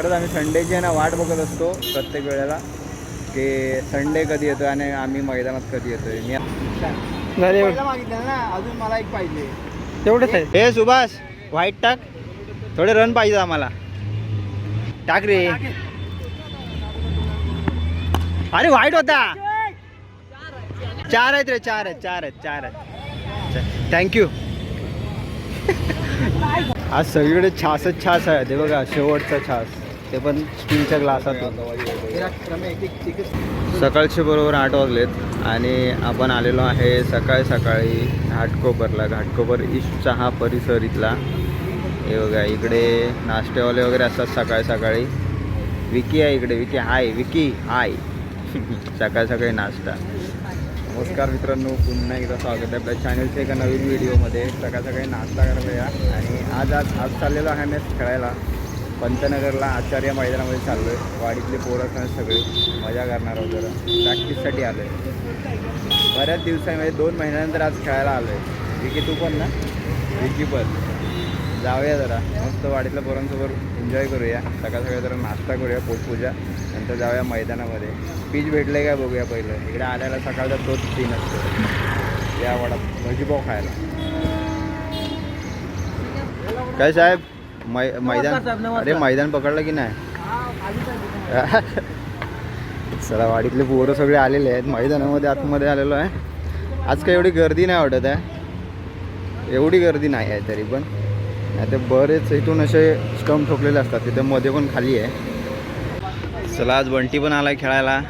खरंच आम्ही संडेची आहे ना वाट बघत असतो प्रत्येक वेळेला की संडे कधी येतो आणि आम्ही मैदानात कधी येतोय. मी मागितलं ना अजून मला एक पाहिजे. तेवढेच आहे. हे सुभाष व्हाईट टाक. थोडे रन पाहिजे आम्हाला. टाक रे. अरे व्हाईट होता. चार आहेत रे चार आहेत चार आहेत चार आहेत. थँक्यू आज सगळीकडे छासच छास आहे. ते बघा शेवटचा छास. ते पण स्टीलच्या ग्लासातून सकाळचे बरोबर आठ वाजलेत आणि आपण आलेलो आहे सकाळी सकाळी घाटकोपरला. घाटकोपर ईस्ट चहा परिसर इथला. हे बघा इकडे नाश्तेवाले वगैरे असतात सकाळी सकाळी. विकी आहे इकडे विकी हाय विकी हाय. सकाळी सकाळी नाश्ता. नमस्कार मित्रांनो पुन्हा एकदा स्वागत आहे आपल्या चॅनलच्या एका नवीन व्हिडिओमध्ये सकाळ सकाळी नाश्ता करायला या. आणि आज आज आज चाललेलो आहे मॅच खेळायला. पंतनगरला आचार्य मैदानामध्ये चाललो आहे वाडीतले पोरं असणार सगळे मजा करणार आहोत जरा. प्रॅक्टिससाठी आलो आहे बऱ्याच दिवसांमध्ये दोन महिन्यानंतर आज खेळायला आलो आहे विकी तू पण ना? विकी पण. जाऊया जरा. मस्त वाडीतल्या पोरांसोबत एन्जॉय करूया. सकाळ सकाळी जरा नाश्ता करूया पोटपूजा नंतर जाऊया मैदानामध्ये. पीच भेटले काय बघूया पहिलं. इकडे आल्याला सकाळचा तोच सीन असतो. या वडा भजीपाव खायला. काय साहेब? मै मैदान अरे मैदान पकडलं की नाही? चला वाडीतले पोरं सगळे आलेले आहेत. मैदानामध्ये आतमध्ये आलेलो आहे. आज काही एवढी गर्दी नाही वाटत आहे. एवढी गर्दी नाही आहे तरी पण. नाही ते बरेच इथून असे स्टंप ठोकलेले असतात. तिथे मध्ये पण खाली आहे. चला आज बंटी पण आलाय खेळायला.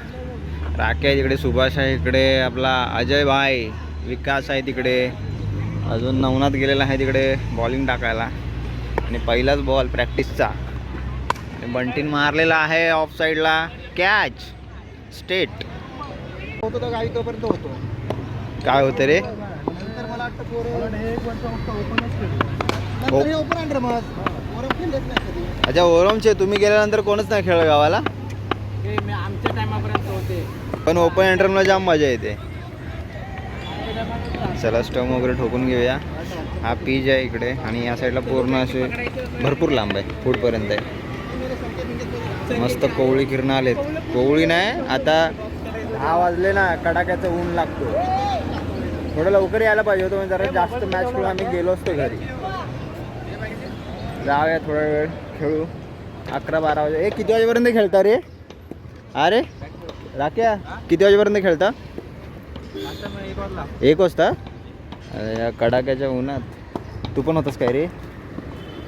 राके आहे तिकडे सुभाष आहे इकडे आपला अजय भाई विकास आहे तिकडे. अजून नवनाथ गेलेला आहे तिकडे बॉलिंग टाकायला. आणि पहिलाच बॉल प्रॅक्टिसचा आणि बंटीन मारलेला आहे ऑफ साईडला कॅच स्टेट होतो तो गावी तोपर्यंत होतो. काय होतं रे? नंतर मला वाटतं पोरं एक वर्ष ओपनच हो. नंतर ओपन अंडर मग? पोरं खेळलेच नाही कधी. अच्छा ओरमचे तुम्ही गेल्यानंतर कोणच नाही खेळ गावाला? हे मी आमच्या टायमापर्यंत होते. पण ओपन एंटरला जाम मजा येते. चला स्टम वगैरे ठोकून घेऊया. हा पीज आहे इकडे आणि या साईडला पूर्ण असे भरपूर लांब आहे फूटपर्यंत आहे. मस्त कोवळी किरणं आलेत. कोवळी नाही आता दहा वाजले ना कडाक्याचं ऊन लागतो थोडं लवकर यायला पाहिजे होतं म्हणजे जरा जास्त मॅच खेळून आम्ही गेलो असतो घरी. जाऊया थोडा वेळ खेळू. अकरा बारा वाजे ए किती वाजेपर्यंत खेळता रे? अरे राख्या किती वाजेपर्यंत खेळता? एक वाजता? या कडाक्याच्या उन्हात. तू पण होतास काय रे?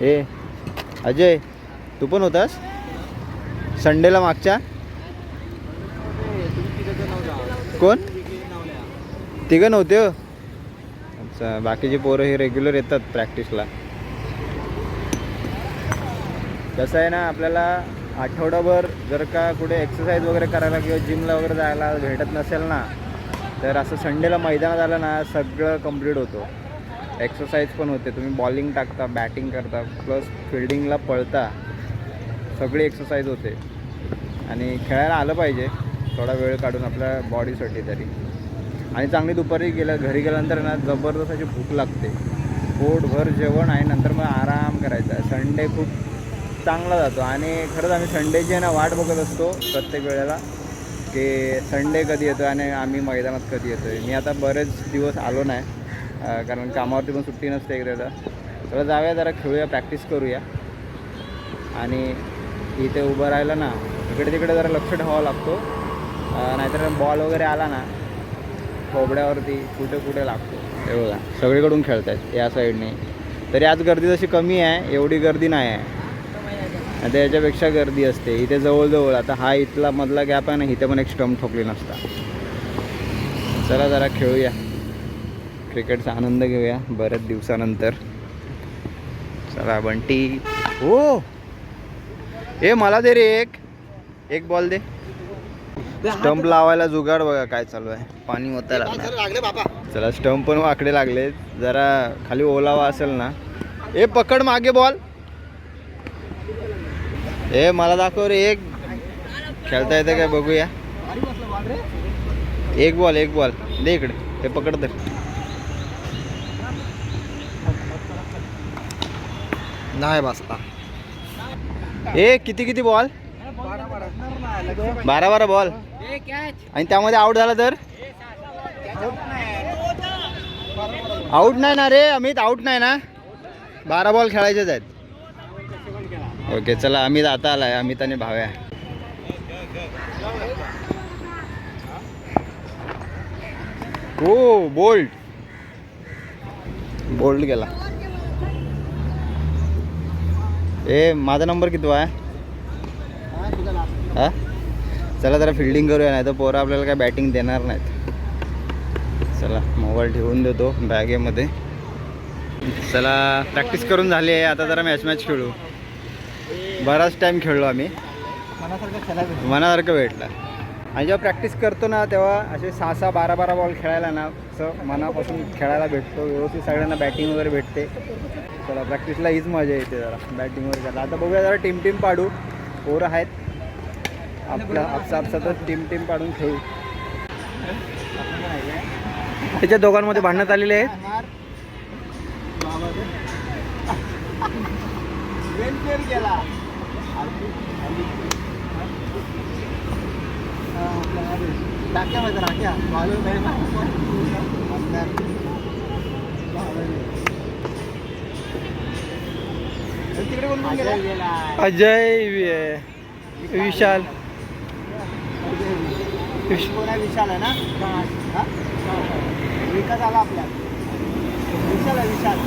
ए अजय तू पण होतास? संडेला मागच्या? कोण? तिघं नव्हते हो. अच्छा बाकीचे पोरं हे रेग्युलर येतात प्रॅक्टिसला कसं आहे ना आपल्याला आठवडाभर जर का कुठे एक्सरसाइज वगैरे करायला किंवा जिमला वगैरे जायला भेटत नसेल ना तर असं संडेला मैदानात आलं ना सगळं कंप्लीट होतं. एक्सरसाइज पण होते. तुम्ही बॉलिंग टाकता बॅटिंग करता प्लस फिल्डिंगला पळता. सगळी एक्सरसाइज होते. आणि खेळायला आलं पाहिजे. थोडा वेळ काढून आपल्या बॉडीसाठी तरी. आणि चांगली दुपारी गेल्या घरी गेल्यानंतर ना जबरदस्त अशी भूक लागते. पोटभर जेवण आहे नंतर मग आराम करायचा. आहे संडे खूप चांगला जातो. आणि खरंच आम्ही संडेची आहे ना वाट बघत असतो प्रत्येक वेळेला. की संडे कधी येतो आणि आम्ही मैदानात कधी येतो आहे मी आता बरेच दिवस आलो नाही कारण कामावरती पण सुट्टी नसते इकडे तर. जाऊया जरा खेळूया प्रॅक्टिस करूया. आणि इथे उभं राहिलं ना इकडे तिकडे जरा लक्ष ठेवावं लागतो. नाहीतर बॉल वगैरे आला ना खोबड्यावरती कुठे कुठे लागतो. हे बघा सगळीकडून खेळत आहेत या साईडने तरी आज गर्दी तशी कमी आहे एवढी गर्दी नाही आहे. आता याच्यापेक्षा गर्दी असते. इथे जवळजवळ आता हा इथला मधला गॅप आहे ना इथे पण एक स्टंप ठोकली नसता. चला जरा खेळूया. क्रिकेटचा आनंद घेऊया बऱ्याच दिवसानंतर. चला बंटी हो ए मला दे रे एक. एक बॉल दे. स्टंप लावायला जुगाड बघा काय चालू आहे. पाणी होता चला स्टंप पण वाकडे लागले जरा खाली ओलावा असेल ना. ए पकड मागे बॉल ए मला दाखव रे एक. खेळता येते काय बघूया. एक बॉल एक बॉल दे इकडे हे पकड तर. नाही बसता ए किती किती बॉल बारा बारा बॉल आणि त्यामध्ये आउट झाला तर? आउट नाही ना रे अमित आउट नाही ना? बारा बॉल खेळायचेच आहेत. ओके चला अमित आता आला आहे अमित आणि भाव्या. हो बोल्ड. बोल्ड गेला. ए माझा नंबर किती आहे? हा? चला जरा फिल्डिंग करूया नाही तर पोरं आपल्याला काय बॅटिंग देणार नाहीत. चला मोबाईल ठेवून देतो बॅगेमध्ये चला प्रॅक्टिस करून झाली आहे. आता जरा मॅच मॅच खेळू. बराच टाईम खेळलो आम्ही. मनासारखं खेळायला मनासारखं भेटला. आणि जेव्हा प्रॅक्टिस करतो ना तेव्हा असे सहा सहा बारा बारा बॉल खेळायला ना असं मनापासून खेळायला भेटतो. व्यवस्थित सगळ्यांना बॅटिंग वगैरे भेटते. चला प्रॅक्टिसला हीच मजा येते जरा बॅटिंग वगैरे करायला. आता बघूया जरा टीम टीम पाडू. पोरं आहेत. आपला आपसा आपसातच टीम टीम पाडून खेळू. त्याच्या दोघांमध्ये भांडण्यात आलेले आहेत. गेला अजय विशाल। विशाल आहे ना? विकास आला आपल्या। विशाल आहे विशाल।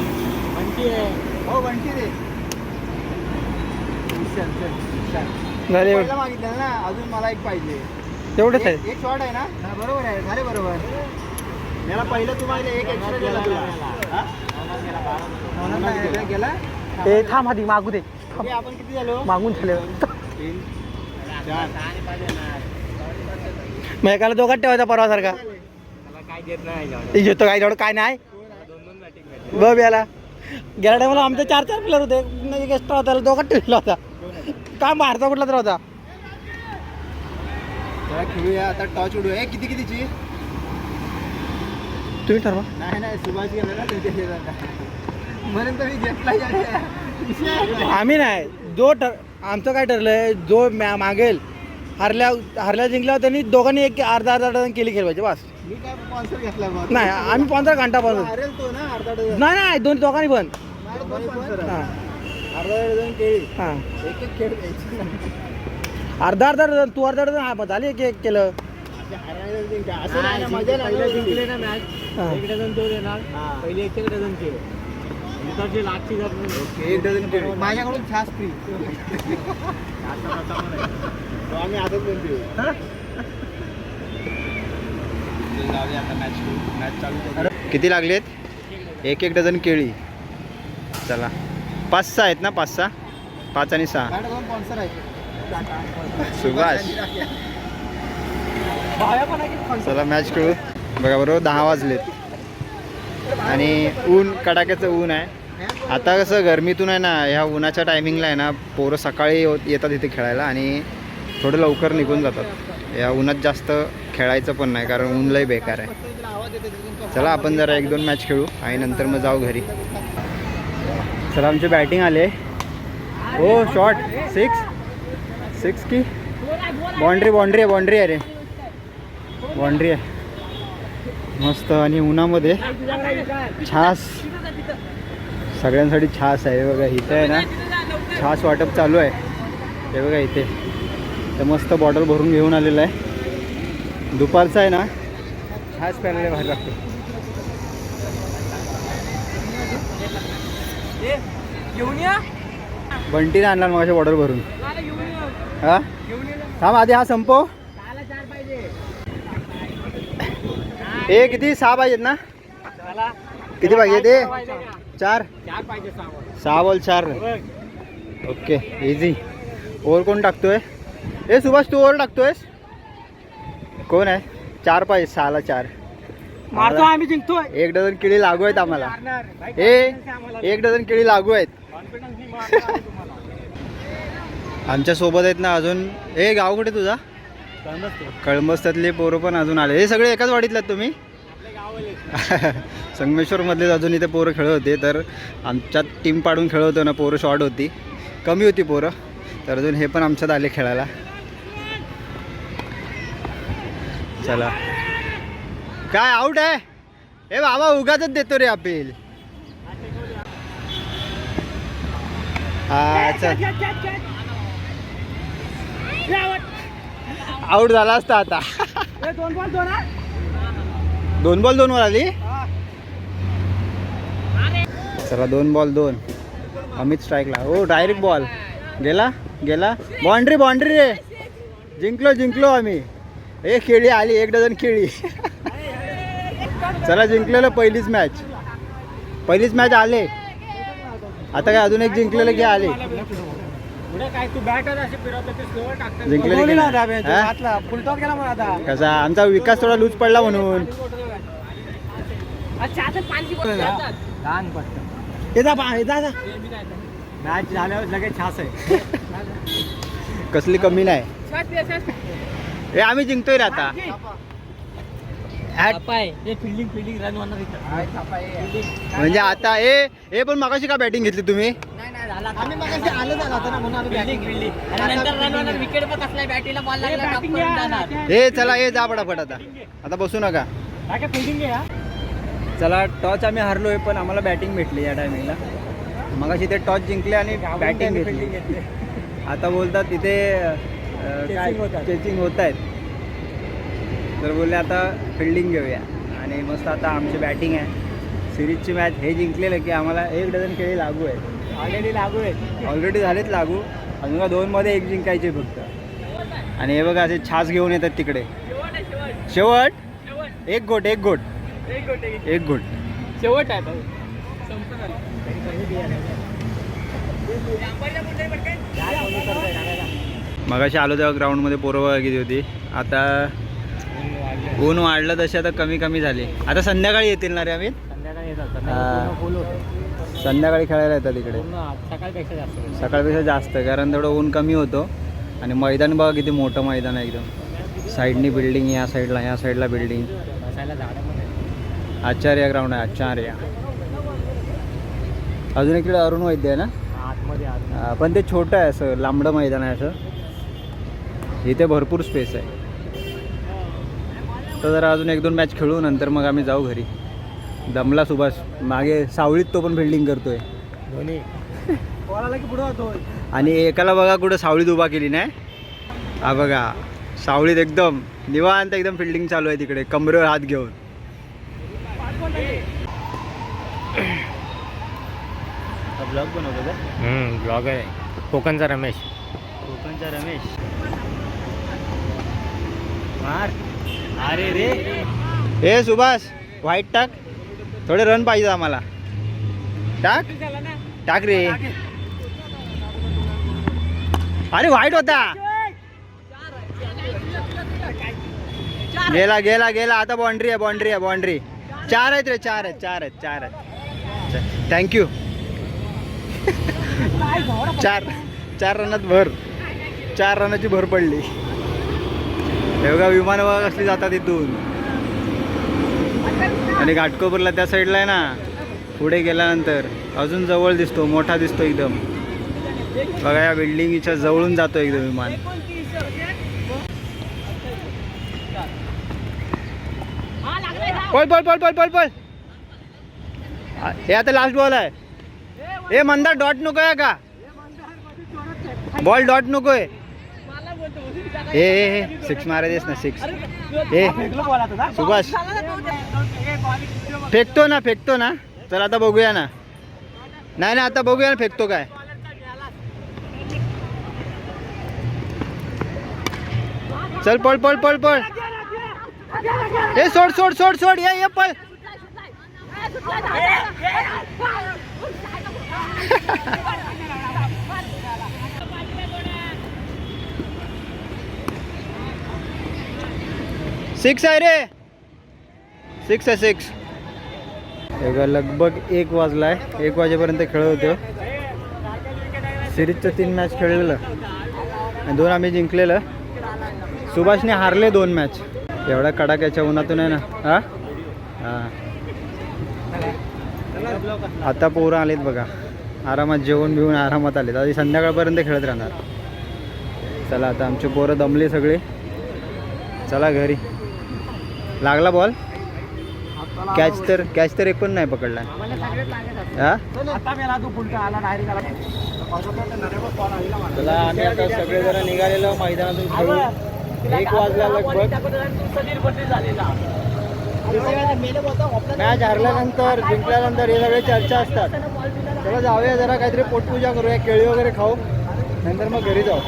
बंटी आहे हो, बंटी रे। चल विशाल झाले पहिला मागितलं ना अजून मला एक पाहिजे. तेवढंच एक एक शॉट आहे ना? हा, बरोबर आहे. झाले बरोबर. मला पहिलं तू मागितलं एक एक्स्ट्रा गेला. तुला हा? गेला ए थांब आधी मागू दे. आपण किती झालो? मागून झाले तीन चार. मग एकाला दोघात ठेवायचा परवा सारखा काय देत नाही घेतो काय तेवढं काय नाही. बघ याला. गेल्या टायमाला आमचे चार चार प्लेअर होते एक्स्ट्रा होता दोघात ठेवला होता. काय मारता कुठला तर होता? खेळूया. आता टॉच उडूया. ए, किती कितीची? तुम्ही ठरवा. नाही नाही सुभाष गेला ना शेजारला म्हणून तर मी घेतला आम्ही नाही. जो ठर आमचं काय ठरलंय जो मॅ- मागेल हारल्या हारल्या जिंकल्या त्यांनी दोघांनी एक अर्धा अर्धा डझन केली खेळवायचे बस. मी काय स्पॉन्सर घेतला बा नाही आम्ही पंधरा घंटा पासून हरेल तो ना अर्धा डझन नाही नाही दोन दोघांनी पण. हां. अर्धा हां. एक एक खेळ द्यायची अर्धा अर्धा डझन तू अर्धा डझन हा झाली एक एक केलं. असं नाही ना, मजा नाही जिंकले ना मॅच हां. एक डझन तो देणार पहिले एक एक डझन केळ. नंतर जे लागची जात नाही. एक डझन केळ. माझ्याकडून छास फ्री आम्ही आजच पण देऊ किती लागलेत? एक एक डझन केळी. चला. पाच सहा आहेत ना पाच सहा. पाच आणि सहा सुभाष. चला मॅच खेळू. बघा बरोबर दहा वाजलेत. आणि ऊन कडाक्याचं ऊन आहे. आता कसं गरमीतून आहे ना ह्या उन्हाच्या टायमिंगला आहे ना पोरं सकाळी येत- येतात इथे खेळायला आणि थोडं लवकर निघून जातात. या उन्हात जास्त खेळायचं पण नाही कारण ऊन लय बेकार आहे. चला आपण जरा एक दोन मॅच खेळू आणि नंतर मग जाऊ घरी. चला आमची बॅटिंग आले हो शॉट सिक्स सिक्स की. बाउंड्री बाउंड्री आहे बाउंड्री आहे रे. बाउंड्री आहे. मस्त आणि उन्हामध्ये छास. सगळ्यांसाठी छास आहे. हे बघा इथं आहे ना छास वाटप चालू आहे. हे बघा इथे. तर मस्त बॉटल भरून घेऊन आलेलं आहे. दुपारचं आहे ना छास प्यायला भारी लागतो. घेऊन या. बंटीने आणला मग बॉटल भरून. हा थांब आधी हा संपव. पाहिजे. ए किती? सहा पाहिजेत ना? किती पाहिजे ते चार? सहा बॉल. चार. ओके इझी ओव्हर कोण टाकतोय? ए सुभाष तू ओव्हर टाकतोयस? कोण आहे? चार पाहिजे सहाला चार. मारतो आम्ही जिंकतोय. एक डझन केळी लागू आहेत आम्हाला. ए एक डझन केळी लागू आहेत. आमच्यासोबत आहेत ना अजून. ए गाव कुठे तुझा? कळमस्तातले पोरं पण अजून आले. हे सगळे एकाच वाडीतले आहेत तुम्ही? संगमेश्वरमधलेच अजून इथे पोरं खेळत होते तर आमच्यात टीम पाडून खेळत होतो ना पोरं शॉर्ट होती. कमी होती पोरं. तर अजून हे पण आमच्यात आले खेळायला. चला. काय आउट आहे? हे बाबा उगाच देतो रे अपील हा चल. आउट झाला असता आता. दोन बॉल दोन? दोन बॉल दोन वर आली चला दोन बॉल दोन. अमित स्ट्राईकला हो डायरेक्ट बॉल गेला? गेला? बाउंड्री बाउंड्री रे. जिंकलो जिंकलो आम्ही. ए केळी आली एक डझन केळी चला जिंकलेलं पहिलीच मॅच पहिलीच मॅच आले. आता काय अजून एक जिंकलेलं की आले? जिंकलेले की नाही? हा? कसा? आमचा विकास थोडा लूज पडला म्हणून. मॅच झाल्यावर लगेच छास आहे. कसली कमी नाही. ए आम्ही जिंकतोय रे आता. फिल्डिंग फिल्डिंग रन होणार म्हणजे आता ए ए पण मागाशी का बॅटिंग घेतली तुम्ही? आम्ही आलं झालं होतं ना म्हणून आम्ही बॅटिंग फिल्डिंग नंतर रन होणार विकेट पण कसला बॅटीला बॉल लागला टप करून जाणार. ए चला ए जा पटापट आता. आता बसू नका. फिल्डिंग हा. चला टॉच आम्ही हारलोय पण आम्हाला बॅटिंग भेटली या टायमिंगला मगाशी ते टॉच जिंकले आणि बॅटिंग घेतली. आता बोलतात तिथे. चेचिंग होत आहेत तर बोलले आता फिल्डिंग घेऊया. आणि मस्त आता आमची बॅटिंग आहे. सिरीजची मॅच हे जिंकलेलं की आम्हाला एक डझन खेळी लागू आहे ऑलरेडी लागू आहे ऑलरेडी झालेत लागू. अजून का दोनमध्ये एक जिंकायचे फक्त. आणि हे बघा असे छास घेऊन येतात तिकडे. शेवट? एक गोट एक गोट. एक गोट. शेवट आहे मगाशी आलो तेव्हा ग्राउंडमध्ये पोरं किती होती. आता ऊन वाढलं तशी आता कमी कमी झाली. आता संध्याकाळी येतील ना रे आम्ही संध्याकाळी येतात हा. संध्याकाळी खेळायला येतात इकडे. सकाळपेक्षा जास्त सकाळपेक्षा जास्त कारण तेवढं ऊन कमी होतो. आणि मैदान बघा किती मोठं मैदान आहे एकदम. साईडनी बिल्डिंग या साईडला या साईडला बिल्डिंग. आचार्य ग्राउंड आहे आचार्य. अजून इकडे अरुण वैद्य आहे ना? पण ते छोटं आहे असं लांबडं मैदान आहे असं. इथे भरपूर स्पेस आहे. तर जरा अजून एक दोन मॅच खेळू नंतर मग आम्ही जाऊ घरी. दमला सुभाष. मागे सावळीत तो पण फिल्डिंग करतोय. होतो आणि एकाला बघा कुठं सावळीत उभा केली नाही? हा बघा सावळीत एकदम निवांत एकदम फिल्डिंग चालू आहे तिकडे. कमरेवर हात घेऊन. ब्लॉग बनवतो का? ब्लॉगर आहे. कोकणचा रमेश. कोकणचा रमेश. मार. अरे रे. ए सुभाष व्हाईट टाक. थोडे रन पाहिजे आम्हाला. टाक. टाक रे. अरे व्हाईट होता. गेला गेला गेला. आता बाउंड्री आहे बाउंड्री आहे बाउंड्री चार आहेत रे चार आहेत चार आहेत चार आहेत. थँक्यू चार चार रनात भर. चार रनाची भर पडली. हे बघा विमान बघा कसली जातात इथून. आणि घाटकोपरला त्या साईडला आहे ना पुढे गेल्यानंतर अजून जवळ दिसतो मोठा दिसतो एकदम. बघा या बिल्डिंगच्या जवळून जातो एकदम विमान. पळ पळ पळ पळ पळ पळ. हे आता लास्ट बॉल आहे. हे मंदार डॉट नको आहे का? बॉल डॉट नको आहे हे सिक्स मारायचेस ना सिक्स जा. सुभाष. फेकतो ना फेकतो ना. चल आता बघूया ना. नाही ना आता बघूया ना फेकतो काय. चल पळ पळ पळ पळ. हे सोड सोड सोड सोड. ये ये पळ. सिक्स आहे रे. सिक्स आहे सिक्स बघा लगभग एक वाजला आहे एक वाजेपर्यंत खेळत होतो. सिरीजचं तीन मॅच खेळलेलं. आणि दोन आम्ही जिंकलेलं. सुभाषने हारले दोन मॅच एवढ्या कडाक्याच्या उन्हातून आहे ना. हा? हां. आता पोरं आलेत बघा. आरामात जेवण बिवून आरामात आलेत. आधी संध्याकाळपर्यंत खेळत राहणार. चला आता आमची पोरं दमली सगळी. चला घरी. लागला बॉल कॅच तर कॅच तर एक पण नाही पकडला. हा? चला आम्ही आता सगळे जरा निघालेलो मैदानातून खेळून एक वाजला लगभग. मॅच हरल्यानंतर जिंकल्यानंतर हे सगळे चर्चा असतात. चला जाऊया जरा काहीतरी पोटपूजा करूया केळी वगैरे खाऊ. नंतर मग घरी जाऊ.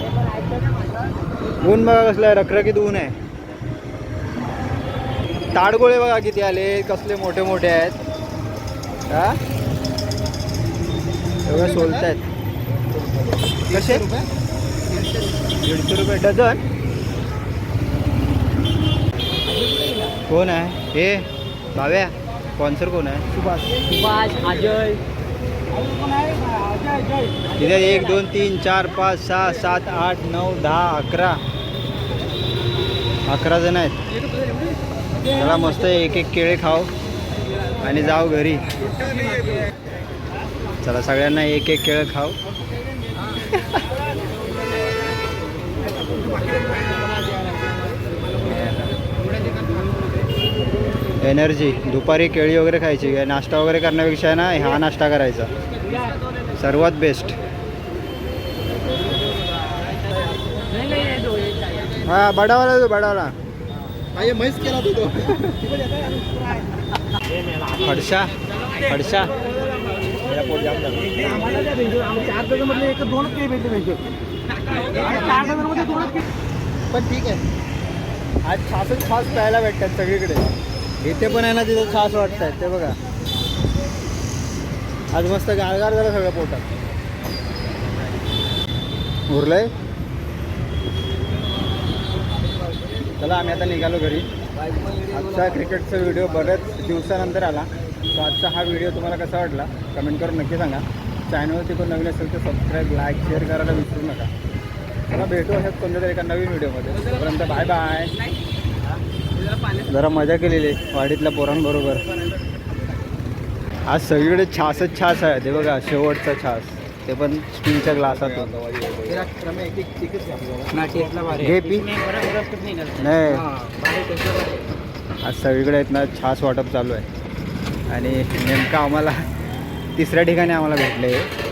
ऊन बघा कसलं आहे रखरखीत ऊन आहे. ताडगोळे बघा किती आले कसले मोठे मोठे आहेत. हा? एवढे सोलत आहेत. कसे? दीडशे रुपये डझन? कोण आहे? हे भाव्या स्पॉन्सर कोण आहे? सुभाष. सुभाष अजय. तिथे एक दोन तीन चार पाच सहा सात आठ नऊ दहा अकरा. अकरा जण आहेत. चला मस्त एक एक केळे खाऊ आणि जाऊ घरी. चला सगळ्यांना एक एक केळं खाऊ. एनर्जी. दुपारी केळी वगैरे खायची. नाश्ता वगैरे करण्यापेक्षा ना हा नाश्ता करायचा. सर्वात बेस्ट हा बडावाला तो बडावाला. म्हैस केला तू तो. दोनच केळी पण ठीक आहे. आज छासच छास प्यायला भेटतात सगळीकडे. इथे पण आहे ना तिथं छास वाटतात ते बघा. आज मस्त गारगार झालं सगळं पोटात. उरलंय? चला आम्ही आता निघालो घरी. आजचा क्रिकेटचा व्हिडिओ बऱ्याच दिवसानंतर आला. तो आजचा हा व्हिडिओ तुम्हाला कसा वाटला? कमेंट करून नक्की सांगा. चॅनलवरती कोण नवीन असेल तर सबस्क्राईब लाईक शेअर करायला विसरू नका. चला भेटू अशाच कोणत्या तरी एका नवीन व्हिडिओमध्ये तोपर्यंत बाय बाय जरा मजा केलेली वाडीतल्या पोरांबरोबर. आज सगळीकडे छासच छास आहे. ते बघा शेवटचा छास. ते पण स्टीलच्या ग्लासात घे पी. नाही. आज सगळीकडे आहेत ना छास वाटप चालू आहे. आणि नेमकं आम्हाला तिसऱ्या ठिकाणी आम्हाला भेटले आहे.